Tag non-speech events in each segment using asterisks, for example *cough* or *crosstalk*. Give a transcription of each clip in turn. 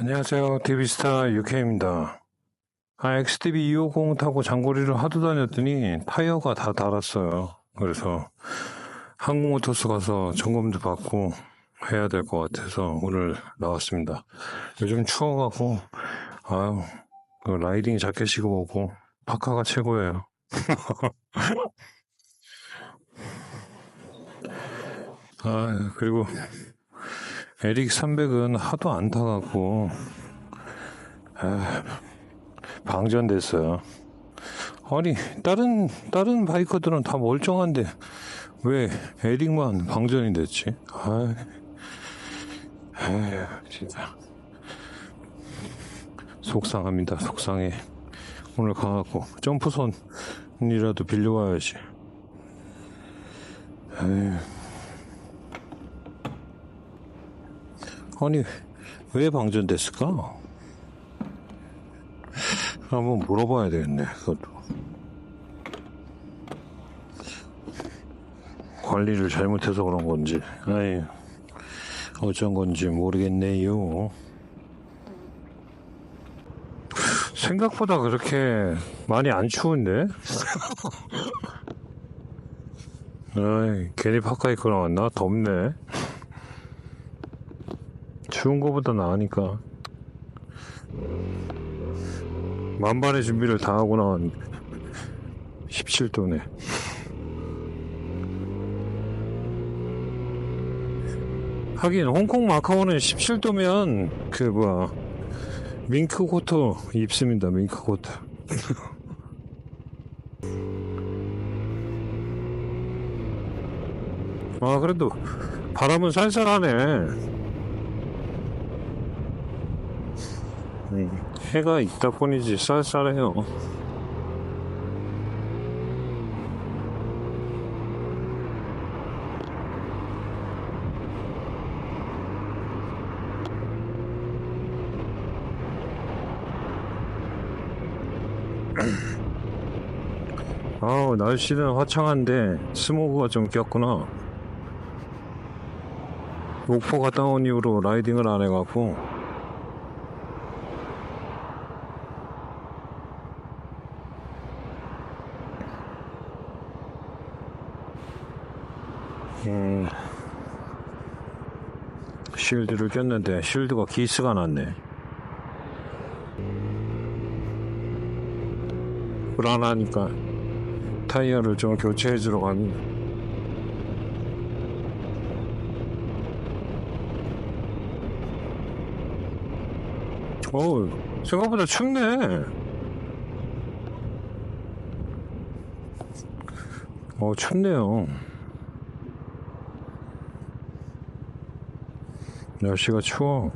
안녕하세요. 디비스타 UK입니다. 아, XDB 250 타고 장거리를 하도 다녔더니 타이어가 다 닳았어요. 그래서 항공모터스 가서 점검도 받고 해야 될 것 같아서 오늘 나왔습니다. 요즘 추워갖고, 아유, 그 라이딩 자켓 입고 오고 파카가 최고예요. *laughs* 아, 그리고 에릭 300은 하도 안 타갖고, 아, 방전됐어요. 아니, 다른, 다른 바이커들은 다 멀쩡한데, 왜 에릭만 방전이 됐지? 아, 에휴, 진짜. 속상합니다, 속상해. 오늘 가갖고, 점프선이라도 빌려와야지. 에휴. 아니, 왜 방전됐을까? 한번 물어봐야 되겠네, 그것도. 관리를 잘못해서 그런 건지, 아이, 어쩐 건지 모르겠네요. 생각보다 그렇게 많이 안 추운데? *laughs* 아이, 괜히 파카 입고 나왔나? 덥네. 추운 거보다 나으니까. 만반의 준비를 다 하고 나왔는데 17도네 하긴 홍콩 마카오는 17도면 그 뭐야 밍크 코트 입습니다 밍크 코트. *laughs* 아 그래도 바람은 쌀쌀하네 음. 해가 있다 뿐이지 쌀쌀해요. *clears throat* 아우 날씨는 화창한데 스모그가 좀 꼈구나 목포 갔다 온 이후로 라이딩을 안 해갖고 음, 쉴드를 꼈는데 쉴드가 기스가 났네. 불안하니까 타이어를 좀 교체해 주러 가니 어우 생각보다 춥네. 어 춥네요 날씨가 추워.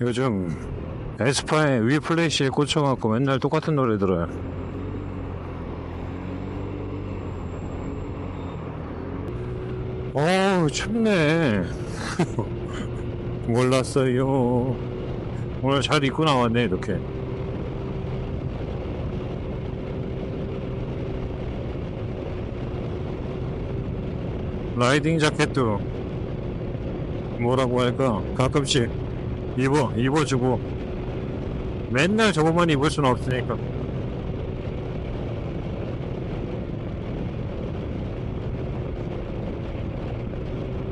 요즘 에스파에 위플래시에 꽂혀갖고 맨날 똑같은 노래 들어요. 어우, 춥네. *laughs* 몰랐어요. 오늘 잘 입고 나왔네, 이렇게. 라이딩 자켓도 뭐라고 할까? 가끔씩 입어 입어주고. 맨날 저것만 입을 수는 없으니까.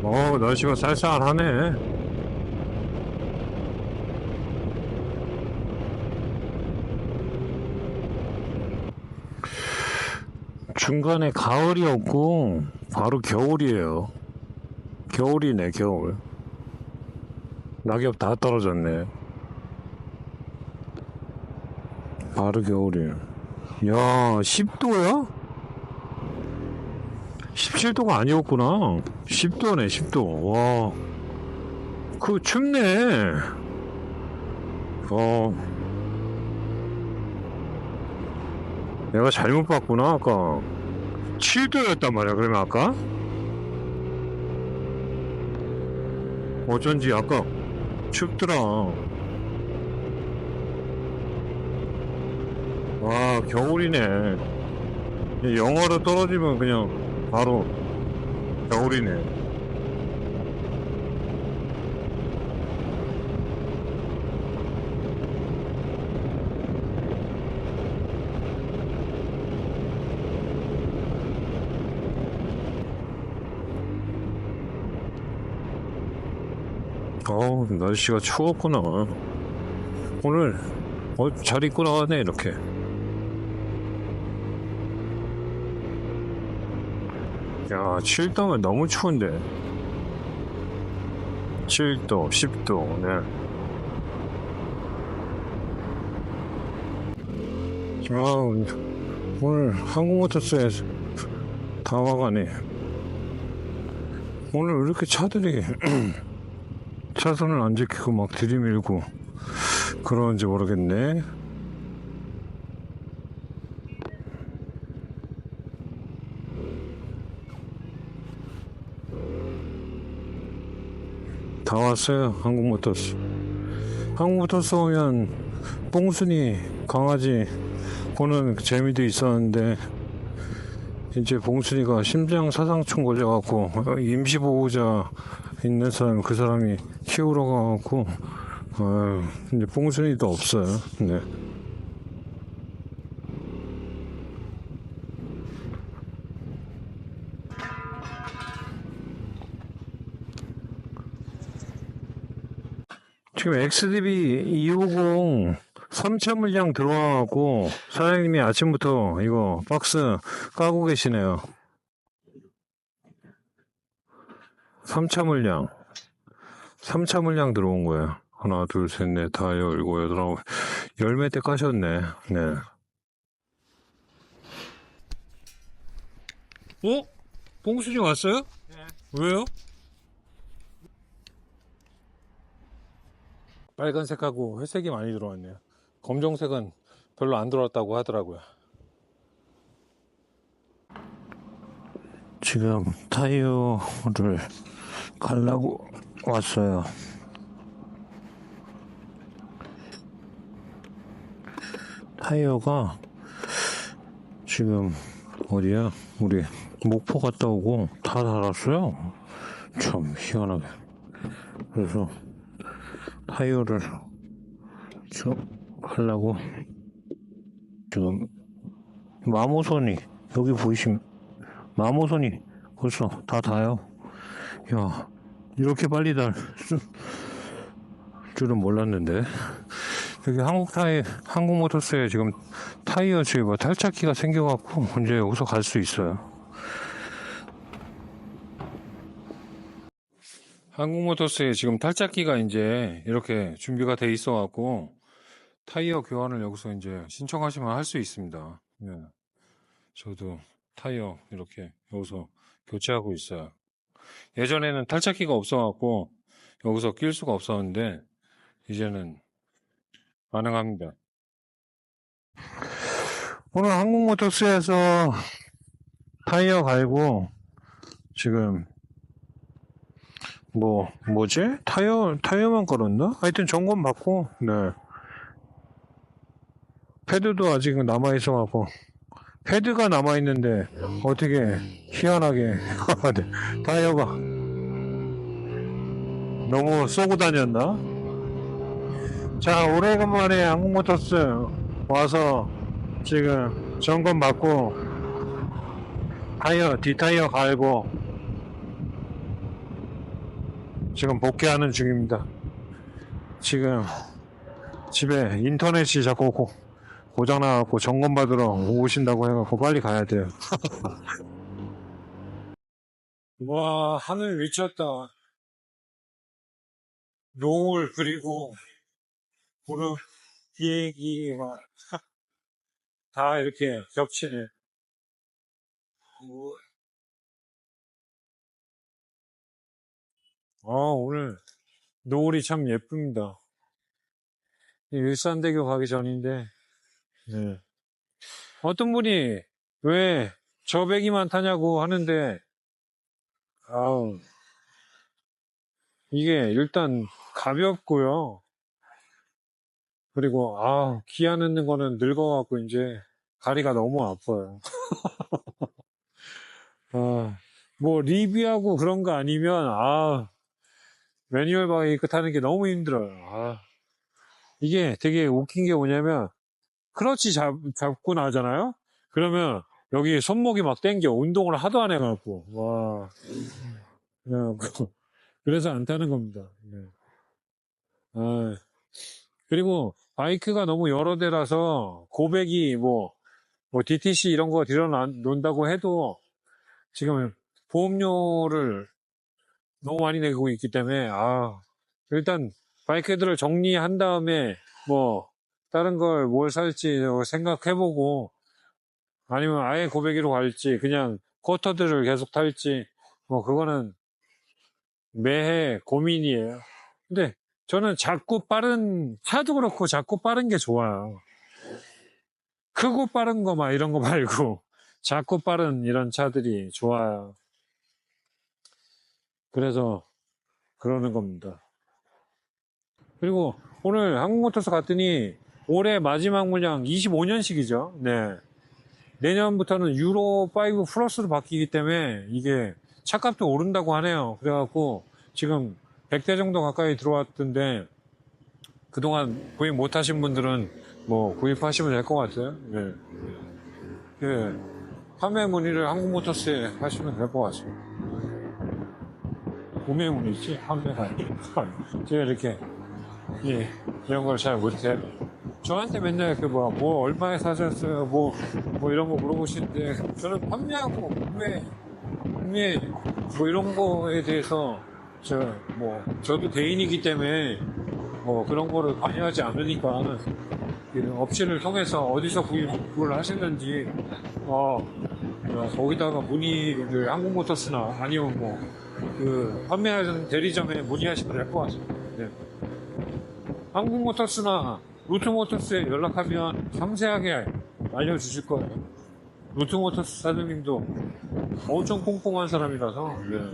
어 날씨가 쌀쌀하네. 중간에 가을이 없고 바로 겨울이에요. 겨울이네 겨울 낙엽 다 떨어졌네. 바로 겨울이에요. 야, 10도야? 17도가 아니었구나. 10도네, 10도. 와. 그 춥네. 어. 내가 잘못 봤구나, 아까. 7도였단 말이야, 그러면 아까? 어쩐지 아까 춥더라. 와, 겨울이네. 영하로 떨어지면 그냥 바로 겨울이네. 어우, 날씨가 추웠구나. 오늘, 어, 잘 입고 나왔네, 이렇게. 야, 7도면 너무 추운데. 7도, 10도, 네. 아, 오늘 한국모터스에 다 와가네. 오늘 왜 이렇게 차들이 *clears throat* 차선을 안 지키고 막 들이밀고 그러는지 모르겠네. 다 왔어요, 한국모터스. 한국모터스 오면 뽕순이 강아지 보는 재미도 있었는데 이제 봉순이가 심장 사상충 걸려갖고 어, 임시보호자 있는 사람 그 사람이 키우러 가갖고 어, 이제 봉순이도 없어요. 네. 지금 XDB 250 3차 물량 들어와갖고 사장님이 아침부터 이거 박스 까고 계시네요. 3차 물량. 3차 물량 들어온 거예요. 하나, 둘, 셋, 넷, 다, 열, 일곱, 여덟, 아홉. 열매 때 까셨네. 네. 어? 봉순이 왔어요? 네. 왜요? 빨간색하고 회색이 많이 들어왔네요. 검정색은 별로 안 들어왔다고 하더라고요. 지금 타이어를 갈라고 왔어요. 타이어가 지금 어디야? 우리 목포 갔다 오고 다 달았어요. 참 희한하게. 그래서 타이어를 지금 하려고 지금 마모선이 여기 보이시면 마모선이 벌써 다 닿아요. 야 이렇게 빨리 달 줄- *laughs* 줄은 몰랐는데 여기 한국 타이 한국 모터스에 지금 타이어 주입 뭐 탈착기가 생겨갖고 이제 여기서 갈 수 있어요. 한국 모터스에 지금 탈착기가 이제 이렇게 준비가 돼 있어갖고 타이어 교환을 여기서 이제 신청하시면 할 수 있습니다. 네. 저도 타이어 이렇게 여기서 교체하고 있어요. 예전에는 탈착기가 없어갖고 여기서 낄 수가 없었는데 이제는 가능합니다. 오늘 한국모터스에서 타이어 갈고 지금 뭐 뭐지? 타이어 타이어만 걸었나? 하여튼 점검 받고 네 패드도 아직 남아 있어갖고 패드가 남아 있는데 어떻게 희한하게 *laughs* 네, 타이어가 너무 쏘고 다녔나? 자 오래간만에 한국모터스 와서 지금 점검 받고 타이어 뒷타이어 갈고 지금 복귀하는 중입니다. 지금 집에 인터넷이 자꾸 고, 고장 나갖고 점검 받으러 오신다고 해갖고 빨리 가야 돼요. *laughs* 와 하늘 미쳤다. 노을 그리고 구름 비행기 막다 이렇게 겹치네. 우- 아, 오늘 노을이 참 예쁩니다. 이 일산대교 가기 전인데, 네. 어떤 분이 왜 저배기만 타냐고 하는데, 아우, 이게 일단 가볍고요. 그리고, 아, 기아 넣는 거는 늙어갖고 이제 다리가 너무 아파요. *laughs* 아, 뭐 리뷰하고 그런 거 아니면, 아, 매뉴얼 바이크 타는 게 너무 힘들어요. 아, 이게 되게 웃긴 게 뭐냐면, 크러치 잡, 잡고 나잖아요? 그러면 여기 손목이 막 땡겨. 운동을 하도 안 해갖고. 와. 그래갖고. 그래서 안 타는 겁니다. 네. 어, 그리고 바이크가 너무 여러 대라서 고백이 뭐, 뭐 DTC 이런 거 들여놓는다고 해도 지금 보험료를 너무 많이 내고 있기 때문에 아 일단 바이크들을 정리한 다음에 뭐 다른 걸 뭘 살지 생각해보고 아니면 아예 고백이로 갈지 그냥 쿼터들을 계속 탈지 뭐 그거는 매해 고민이에요. 근데 저는 자꾸 빠른 차도 그렇고 자꾸 빠른 게 좋아요. 크고 빠른 거 막 이런 거 말고 *laughs* 작고 빠른 이런 차들이 좋아요. 그래서 그러는 겁니다. 그리고 오늘 한국모터스 갔더니 올해 마지막 물량 25년식이죠. 네. 내년부터는 유로 5 플러스로 바뀌기 때문에 이게 차값도 오른다고 하네요. 그래갖고 지금 100대 정도 가까이 들어왔던데 그동안 구입 못 하신 분들은 뭐 구입하시면 될 것 같아요. 네. 네. 판매 문의를 한국모터스에 하시면 될 것 같습니다. 구매 문의지 판매가 아니고. *laughs* 제가 이렇게 예, 이런 걸 잘 못해요. 저한테 맨날 그 뭐, 뭐 얼마에 사셨어요? 뭐, 뭐 이런 거 물어보시는데 저는 판매하고 구매, 구매 뭐 이런 거에 대해서 저 뭐 저도 대인이기 때문에 뭐 그런 거를 관여하지 않으니까 그 업체를 통해서 어디서 구입을 하시는지 어, 어, 거기다가 문의를 한국모터스나 아니면 뭐 그 판매하는 대리점에 문의하시면 될 것 같습니다. 네. 한국모터스나 루트모터스에 연락하면 상세하게 알려주실 거예요. 루트모터스 사장님도 엄청 꼼꼼한 사람이라서 네.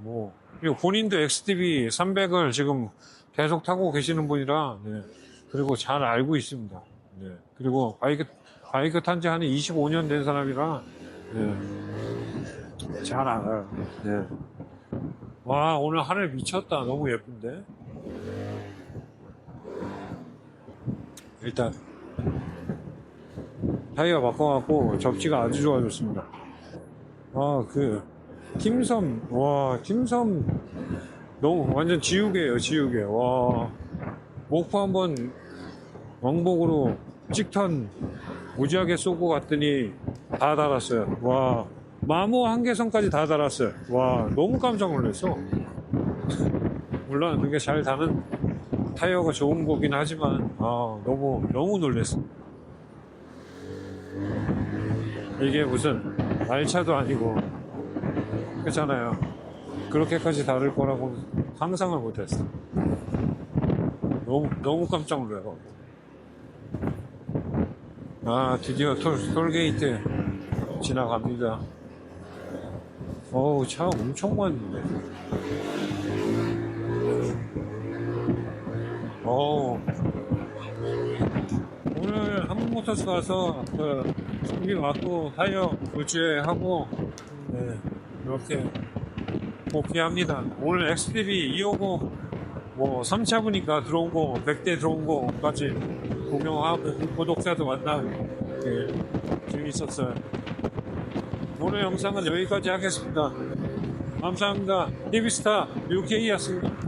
뭐 본인도 XDB 300을 지금 계속 타고 계시는 분이라 네. 그리고 잘 알고 있습니다. 네. 그리고 바이크 바이크 탄 지 한 25년 된 사람이라 네. 잘 알아요. 네. 와 오늘 하늘 미쳤다. 너무 예쁜데. 일단 타이어 바꿔갖고 접지가 아주 좋아졌습니다. 아그 팀섬 와 팀섬 너무 완전 지우개예요 지우개. 와 목포 한번 왕복으로 찍턴 무지하게 쏘고 갔더니 다 달았어요. 와 마모 한계선까지 다 달았어요. 와 너무 깜짝 놀랐어. *laughs* 물론 그게 잘 다는 타이어가 좋은 거긴 하지만 아 너무 너무 놀랬어 이게 무슨 말차도 아니고 그렇잖아요. 그렇게까지 다를 거라고 상상을 못했어 너무 너무 깜짝 놀라요. 아 드디어 톨, 톨게이트 지나갑니다. 어우 차 엄청 많은데. 어 오늘 한국모터스 가서 그 준비 맞고 타이어 교체하고 네, 이렇게 복귀합니다. 오늘 XDB 250 뭐 3차부니까 들어온 거 100대 들어온 거까지 구경하고 구독자도 만나고 네, 재밌었어요. 오늘 영상은 여기까지 하겠습니다. 감사합니다. TV스타 UK였습니다.